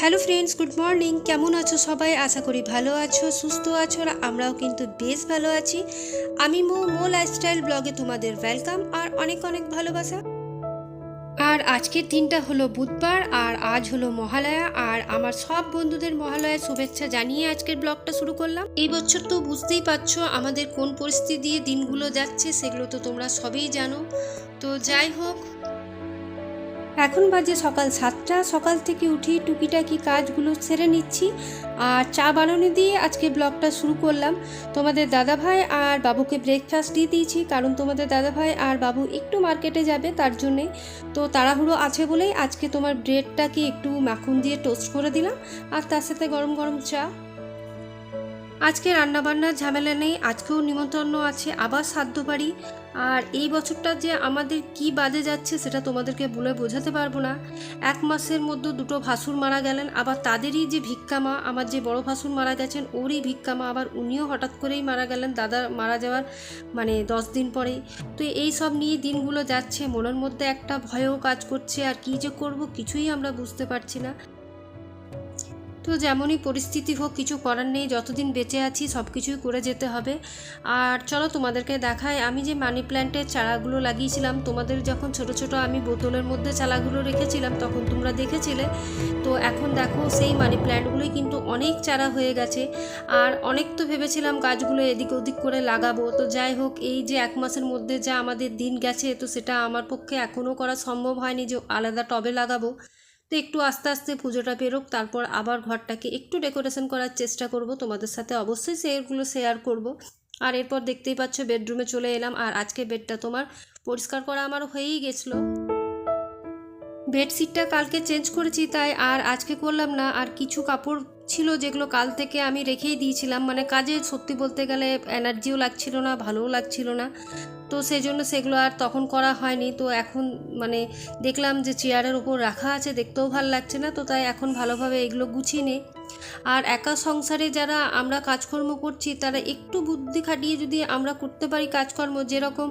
Hello friends good morning কেমন আছো সবাই? আশা করি ভালো আছো, সুস্থ আছো, আর আমরাও কিন্তু বেশ ভালো আছি। আমি মো মো লাইফস্টাইল ব্লগে তোমাদের ওয়েলকাম আর অনেক অনেক ভালোবাসা। আর আজকের দিনটা হলো বুধবার, আর আজ হলো মহালয়া, আর আমার সব বন্ধুদের মহালয়া শুভেচ্ছা জানিয়ে আজকের ব্লগটা শুরু করলাম। এই বছর তো বুঝতেই পারছ আমাদের কোন পরিস্থিতি দিয়ে দিনগুলো যাচ্ছে, সেগুলো তো তোমরা সবই জানো। তো যাই হোক এখন বাজে সকাল সাতটা। সকাল থেকে উঠি টুকিটাকি কাজগুলো সেরে নিচ্ছি। আর চা বানানো দিয়ে আজকে ব্লগটা শুরু করলাম। তোমাদের দাদাভাই আর বাবুকে ব্রেকফাস্ট দিয়ে দিয়েছি। কারণ তোমাদের দাদাভাই আর বাবু একটু মার্কেটে যাবে তার জন্যে। তো তাড়াহুড়ো আছে বলেই আজকে তোমার ব্রেডটাকে একটু মাখন দিয়ে টোস্ট করে দিলাম। আর তার সাথে গরম গরম চা। আজকে রান্নাবান্নার ঝামেলা নেই, আজকেও নিমন্ত্রণ আছে, আবার সাধ্য বাড়ি আর এই বছরটা যে আমাদের কি বাজে যাচ্ছে সেটা তোমাদেরকে বলে বোঝাতে পারব না। এক মাসের মধ্যে দুটো ভাসুর মারা গেলেন, আবার তাদেরই যে ভিক্ষামা আমার যে বড় ভাসুর মারা গেছেন, ওরই ভিক্ষামা আবার উনিও হঠাৎ করেই মারা গেলেন, দাদা মারা যাওয়ার মানে দশ দিন পরেই। তো এই সব নিয়ে দিনগুলো যাচ্ছে, মনের মধ্যে একটা ভয়ও কাজ করছে, আর কী যে করব কিছুই আমরা বুঝতে পারছি না। তো যেমনই পরিস্থিতি হোক, কিছু করার নেই। যতদিন বেঁচে আছি সব কিছুই করে যেতে হবে। আর চলো তোমাদেরকে দেখায় আমি যে মানি প্ল্যান্টের চারাগুলো লাগিয়েছিলাম, তোমাদের যখন ছোট ছোট আমি বোতলের মধ্যে চারাগুলো রেখেছিলাম, তখন তোমরা দেখেছিলে। তো এখন দেখো, সেই মানি প্ল্যান্টগুলোই কিন্তু অনেক চারা হয়ে গেছে। আর অনেক তো ভেবেছিলাম গাছগুলো এদিক ওদিক করে লাগাবো। তো যাই হোক, এই যে এক মাসের মধ্যে যা আমাদের দিন গেছে, তো সেটা আমার পক্ষে এখনও করা সম্ভব হয়নি যে আলাদা টবে লাগাবো। তো একটু আস্তে আস্তে পুজোটা পেরোক তারপর আবার ঘরটাকে একটু ডেকোরেশন করার চেষ্টা করব। তোমাদের সাথে অবশ্যই সেগুলো শেয়ার করব। আর এরপর দেখতেই পাচ্ছ বেডরুমে চলে এলাম। আর আজকে বেডটা তোমার পরিষ্কার করা আমার হয়েই গেছিল। বেডশিটটা কালকে চেঞ্জ করেছি তাই আর আজকে করলাম না। আর কিছু কাপড় ছিল যেগুলো কাল থেকে আমি রেখেই দিয়েছিলাম। মানে কাজে সত্যি বলতে গেলে এনার্জিও লাগছিল না, ভালোও লাগছিল না। তো সেই জন্য সেগুলো আর তখন করা হয়নি। তো এখন মানে দেখলাম যে চেয়ারের ওপর রাখা আছে, দেখতেও ভালো লাগছে না, তো তাই এখন ভালোভাবে এগুলো গুছিয়ে নেই আর একা সংসারে যারা আমরা কাজকর্ম করছি, তারা একটু বুদ্ধি খাটিয়ে যদি আমরা করতে পারি কাজকর্ম, যেরকম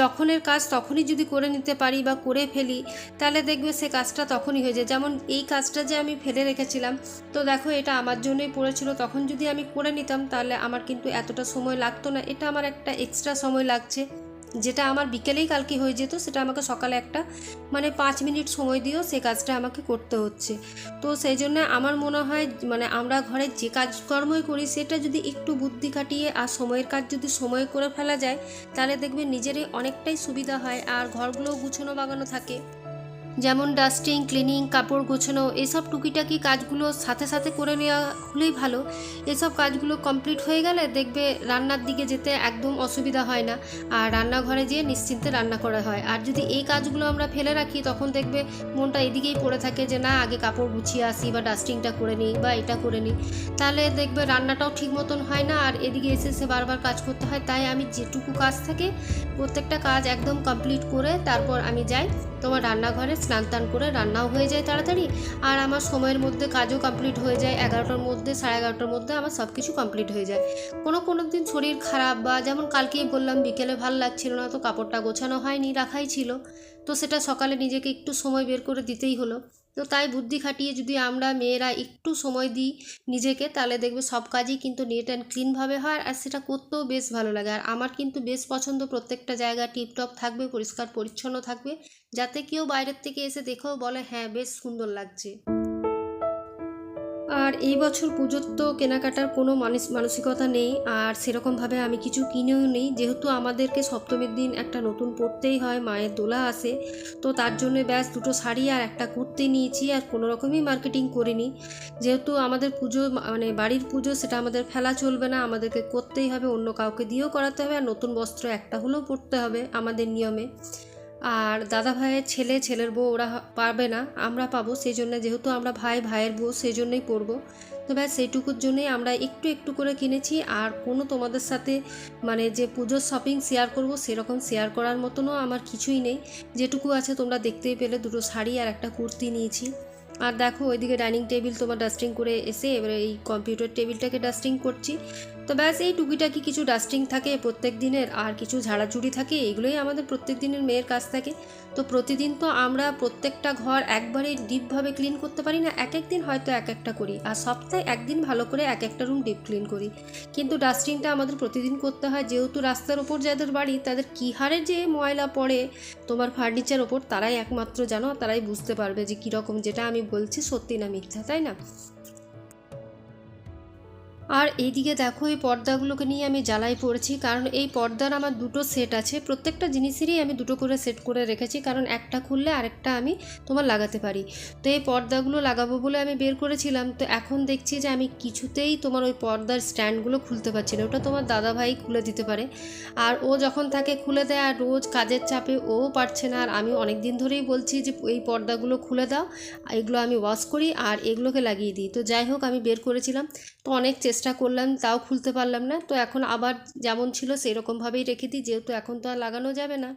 যখনের কাজ তখনই যদি করে নিতে পারি বা করে ফেলি, তাহলে দেখবে সে কাজটা তখনই হয়ে যায়। যেমন এই কাজটা যে আমি ফেলে রেখেছিলাম, তো দেখো এটা আমার জন্যই পড়েছিল, তখন যদি আমি করে নিতাম, তাহলে আমার কিন্তু এতটা সময় লাগতো না, এটা আমার একটা এক্সট্রা সময় লাগছে। যেটা আমার বিকেলেই কালকে হয়ে যেত, সেটা আমাকে সকালে একটা মানে পাঁচ মিনিট সময় দিয়েও সে কাজটা আমাকে করতে হচ্ছে। তো সেই জন্য আমার মনে হয় মানে আমরা ঘরে যে কাজকর্মই করি, সেটা যদি একটু বুদ্ধি খাটিয়ে আর সময়ের কাজ যদি সময় করে ফেলা যায়, তাহলে দেখবে নিজেরই অনেকটাই সুবিধা হয় আর ঘরগুলোও গুছানো বাগানো থাকে। যেমন ডাস্টিং, ক্লিনিং, কাপড় গোছানো, এসব টুকিটাকি কাজগুলো সাথে সাথে করে নেওয়া হলেই ভালো। এসব কাজগুলো কমপ্লিট হয়ে গেলে দেখবে রান্নার দিকে যেতে একদম অসুবিধা হয় না আর রান্নাঘরে যেয়ে নিশ্চিন্তে রান্না করা হয়। আর যদি এই কাজগুলো আমরা ফেলে রাখি, তখন দেখবে মনটা এদিকেই পড়ে থাকে যে, না, আগে কাপড় গুছিয়ে আসি বা ডাস্টিংটা করে নিই বা এটা করে নিই। তাহলে দেখবে রান্নাটাও ঠিক মতন হয় না আর এদিকে এসে এসে বারবার কাজ করতে হয়। তাই আমি যেটুকু কাজ থাকে, প্রত্যেকটা কাজ একদম কমপ্লিট করে তারপর আমি যাই তোমার রান্নাঘরে স্নান টান করে রান্নাও হয়ে যায় তাড়াতাড়ি, আর আমার সময়ের মধ্যে কাজও কমপ্লিট হয়ে যায়। এগারোটার মধ্যে, সাড়ে এগারোটার মধ্যে আমার সব কিছু কমপ্লিট হয়ে যায়। কোনো কোনো দিন শরীর খারাপ বা যেমন কালকেই বললাম বিকেলে ভালো লাগছিল না, তো কাপড়টা গোছানো হয়নি, রাখাই ছিল। তো সেটা সকালে নিজেকে একটু সময় বের করে দিতেই হলো। তো তাই বুদ্ধি খাটিয়ে যদি আমরা মেয়েরা একটু সময় দিই নিজেকে, তাহলে দেখবে সব কাজই কিন্তু নেট অ্যান্ড ক্লিনভাবে হয় আর সেটা করতেও বেশ ভালো লাগে। আর আমার কিন্তু বেশ পছন্দ প্রত্যেকটা জায়গা টিপটপ থাকবে, পরিষ্কার পরিচ্ছন্ন থাকবে, যাতে কেউ বাইরের থেকে এসে দেখেও বলে হ্যাঁ বেশ সুন্দর লাগছে। আর এই বছর পুজোর তো কেনাকাটার কোনো মানস, মানসিকতা নেই, আর সেরকমভাবে আমি কিছু কিনেও নেই। যেহেতু আমাদেরকে সপ্তমীর দিন একটা নতুন পরতেই হয়, মায়ের দোলা আসে, তো তার জন্য ব্যাস দুটো শাড়ি আর একটা কুর্তি নিয়েছি, আর কোনো রকমই মার্কেটিং করিনি। যেহেতু আমাদের পুজো মানে বাড়ির পুজো, সেটা আমাদের ফেলা চলবে না, আমাদেরকে করতেই হবে, অন্য কাউকে দিয়েও করাতে হবে, আর নতুন বস্ত্র একটা হলেও পরতে হবে আমাদের নিয়মে। আর দাদা ভাইয়ের ছেলে, ছেলের বউ ওরা পারবে না, আমরা পাবো সেই জন্য যেহেতু আমরা ভাই, ভাইয়ের বউ সেই জন্যই পরবো। তো ব্যাস, সেইটুকুর জন্যই আমরা একটু একটু করে কিনেছি, আর কোনো তোমাদের সাথে মানে যে পুজোর শপিং শেয়ার করব, সেরকম শেয়ার করার মতনও আমার কিছুই নেই। যেটুকু আছে তোমরা দেখতেই পেলে, দুটো শাড়ি আর একটা কুর্তি নিয়েছি। আর দেখো, ওইদিকে ডাইনিং টেবিল তোমার ডাস্টিং করে এসে, এবারে এই কম্পিউটার টেবিলটাকে ডাস্টিং করছি। তো ব্যাস, এই টুকিটাকি কিছু ডাস্টিং থাকে প্রত্যেক দিনের, আর কিছু ঝাড়াঝুড়ি থাকে, এগুলোই আমাদের প্রত্যেক দিনের মেয়ের কাজ থাকে। তো প্রতিদিন তো আমরা প্রত্যেকটা ঘর একবারে ডিপভাবে ক্লিন করতে পারি না এক এক দিন হয়তো এক একটা করি, আর সপ্তাহে একদিন ভালো করে এক একটা রুম ডিপ ক্লিন করি। কিন্তু ডাস্টিংটা আমাদের প্রতিদিন করতে হয়, যেহেতু রাস্তার ওপর যাদের বাড়ি, তাদের কী হারে যে ময়লা পড়ে, তোমার ফার্নিচার ওপর, তারাই একমাত্র জানো, তারাই বুঝতে পারবে যে কীরকম যেটা আমি বলছি সত্যি না মিথ্যা, তাই না? আর এইদিকে দেখো, এই পর্দাগুলোকে নিয়ে আমি জ্বালাই পড়েছি, কারণ এই পর্দার আমার দুটো সেট আছে। প্রত্যেকটা জিনিসেরই আমি দুটো করে সেট করে রেখেছি, কারণ একটা খুললে আরেকটা আমি তোমার লাগাতে পারি। তো এই পর্দাগুলো লাগাবো বলে আমি বের করেছিলাম। তো এখন দেখছি যে আমি কিছুতেই তোমার ওই পর্দার স্ট্যান্ডগুলো খুলতে পারছি না। ওটা তোমার দাদাভাই খুলে দিতে পারে। আর ও যখন থাকে খুলে দেয়, আর রোজ কাজের চাপে ও পারছে না। আর আমি অনেক দিন ধরেই বলছি যে, এই পর্দাগুলো খুলে দাও, এগুলো আমি ওয়াশ করি, আর এগুলোকে লাগিয়ে দিই। তো যাই হোক, আমি বের করেছিলাম। তো অনেক চেষ্টা করলাম, তাও খুলতে পারলাম না। তো এখন আবার যেমন ছিল সেই রকমভাবেই রেখে দিই, যেহেতু এখন তো আর লাগানো যাবে না।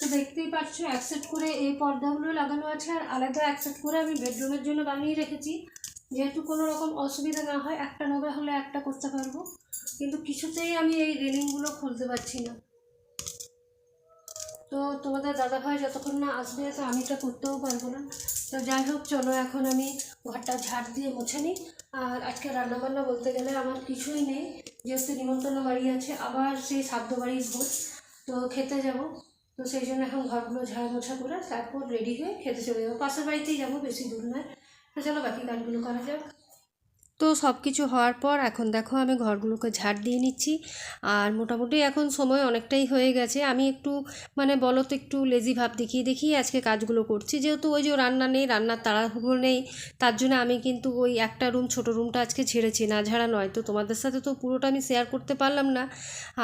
তো দেখতেই পাচ্ছ অ্যাকসেপ্ট করে এই পর্দাগুলো লাগানো আছে, আর আলাদা অ্যাকসেপ্ট করে আমি বেডরুমের জন্য বানিয়ে রেখেছি। যেহেতু কোনো রকম অসুবিধা না হয়, একটা নোংরা হলে একটা করতে পারব। কিন্তু কিছুতেই আমি এই রেলিংগুলো খুলতে পারছি না। তো তোমাদের দাদাভাই যতক্ষণ না আসবে, তো আমি এটা করতেও পারব না। তো যাই হোক, চলো এখন আমি ঘরটা ঝাড় দিয়ে মুছে নিই। আর আজকে রান্নাবান্না বলতে গেলে আমার কিছুই নেই। যেহেতু নিমন্ত্রণ বাড়ি আছে, আবার সেই সাধ্য বাড়ির ভোজ। তো খেতে যাব। তো সেই জন্য এখন ঘরগুলো ঝাড় মোছা করে তারপর রেডি হয়ে খেতে চলে যাব। পাশের বাড়িতেই যাব, বেশি দূর নয়। তো চলো বাকি কাজগুলো করা যাক। তো সব কিছু হওয়ার পর এখন দেখো আমি ঘরগুলোকে ঝাড় দিয়ে নিচ্ছি। আর মোটামুটি এখন সময় অনেকটাই হয়ে গেছে। আমি একটু মানে বলো তো একটু লেজি ভাব দেখিয়ে দেখিয়ে আজকে কাজগুলো করছি। যেহেতু ওই যে রান্না নেই, রান্নার তাড়াহুড়ো নেই, তার জন্য আমি কিন্তু ওই একটা রুম ছোট রুমটা আজকে ছেড়েছি না ঝাড়া নয়। তো তোমাদের সাথে তো পুরোটা আমি শেয়ার করতে পারলাম না।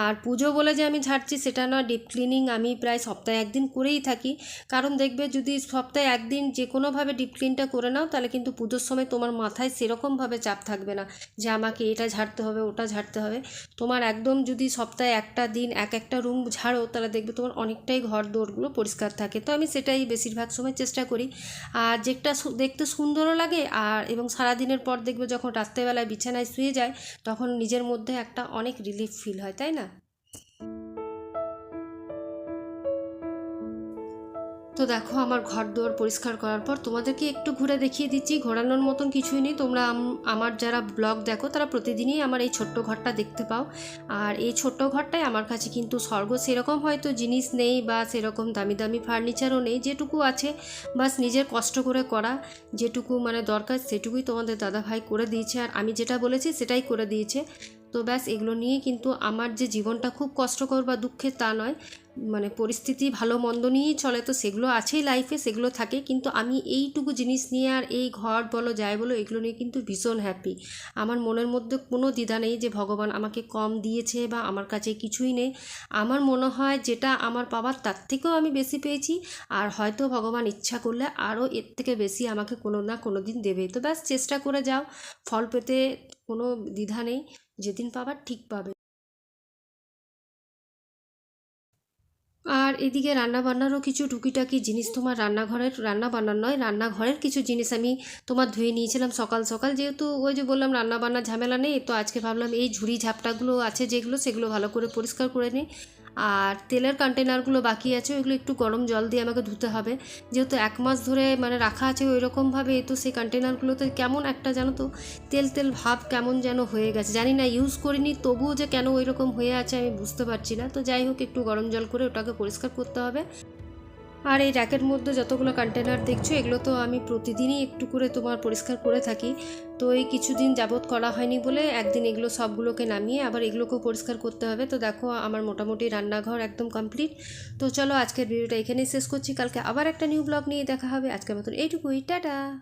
আর পুজো বলে যে আমি ঝাড়ছি সেটা না ডিপ ক্লিনিং আমি প্রায় সপ্তাহে একদিন করেই থাকি। কারণ দেখবে যদি সপ্তাহে একদিন যে কোনোভাবে ডিপ ক্লিনটা করে নাও, তাহলে কিন্তু পুজোর সময় তোমার মাথায় সেরকমভাবে চাপ থাকবে না যে আমাকে এটা ঝাড়তে হবে, ওটা ঝাড়তে হবে। তোমার একদম যদি সপ্তাহে একটা দিন এক একটা রুম ঝাড়ো, তাহলে দেখবে তোমার অনেকটাই ঘর দৌড়গুলো পরিষ্কার থাকে। তো আমি সেটাই বেশিরভাগ সময় চেষ্টা করি। আর যেটা দেখতে সুন্দরও লাগে, আর এবং সারাদিনের পর দেখবে যখন রাত্রেবেলায় বিছানায় শুয়ে যায়, তখন নিজের মধ্যে একটা অনেক রিলিফ ফিল হয়, তাই না? তো দেখো আমার ঘর দুয়ার পরিষ্কার করার পর তোমাদেরকে একটু ঘুরে দেখিয়ে দিচ্ছি। ঘোরানোর মতন কিছুই নেই। তোমরা আমার যারা ব্লগ দেখো, তারা প্রতিদিনই আমার এই ছোট্ট ঘরটা দেখতে পাও। আর এই ছোট্ট ঘরটাই আমার কাছে কিন্তু স্বর্গ সেরকম হয়তো জিনিস নেই বা সেরকম দামি দামি ফার্নিচারও নেই, যেটুকু আছে। বাস নিজের কষ্ট করে করা, যেটুকু মানে দরকার সেটুকুই তোমাদের দাদা ভাই করে দিয়েছে। আর আমি যেটা বলেছি সেটাই করে দিয়েছে। তো ব্যাস এগুলো নিয়ে কিন্তু আমার যে জীবনটা খুব কষ্টকর বা দুঃখের তা নয় মানে পরিস্থিতি ভালো মন্দ নিয়েই চলে তো সেগুলো আছেই লাইফে সেগুলো থাকে। কিন্তু আমি এইটুকু জিনিস নিয়ে আর এই ঘর বলো, যাই বলো, এগুলো নিয়ে কিন্তু ভীষণ হ্যাপি আমার মনের মধ্যে কোনো দ্বিধা নেই যে ভগবান আমাকে কম দিয়েছে বা আমার কাছে কিছুই নেই। আমার মনে হয় যেটা আমার পাওয়ার তার থেকেও আমি বেশি পেয়েছি। আর হয়তো ভগবান ইচ্ছা করলে আরও এর থেকে বেশি আমাকে কোনো না কোনো দিন দেবে তো ব্যাস চেষ্টা করে যাও, ফল পেতে কোনো দ্বিধা নেই। যেদিন পাবার ঠিক পাবে। আর এদিকে রান্না বান্নারও কিছু টুকিটাকি জিনিস তোমার রান্নাঘরের রান্না বান্নার নয়, রান্নাঘরের কিছু জিনিস আমি তোমার ধুয়ে নিয়েছিলাম সকাল সকাল। যেহেতু ওই যে বললাম রান্না বান্নার ঝামেলা নেই, তো আজকে ভাবলাম এই ঝুড়ি ঝাপটাগুলো আছে যেগুলো, সেগুলো ভালো করে পরিষ্কার করে নিই। আর তেলের কন্টেনারগুলো বাকি আছে, ওইগুলো একটু গরম জল দিয়ে আমাকে ধুতে হবে। যেহেতু এক মাস ধরে মানে রাখা আছে ওই রকমভাবে তো সেই কন্টেনারগুলোতে কেমন একটা জানো তো, তেল তেল ভাব কেমন যেন হয়ে গেছে। জানি না ইউজ করিনি, তবুও যে কেন ওই রকম হয়ে আছে আমি বুঝতে পারছি না। তো যাই হোক, একটু গরম জল করে ওটাকে পরিষ্কার করতে হবে। আর এই র্যাকের মধ্যে যতগুলো কন্টেনার দেখছ, এগুলো তো আমি প্রতিদিনই একটু করে তোমার পরিষ্কার করে থাকি। তো এই কিছুদিন যাবৎ করা হয়নি বলে একদিন এগুলো সবগুলোকে নামিয়ে আবার এগুলোকেও পরিষ্কার করতে হবে। তো দেখো, আমার মোটামুটি রান্নাঘর একদম কমপ্লিট তো চলো, আজকের ভিডিওটা এখানেই শেষ করছি। কালকে আবার একটা নিউ ব্লগ নিয়ে দেখা হবে। আজকের মতন এইটুকুই। টাটা!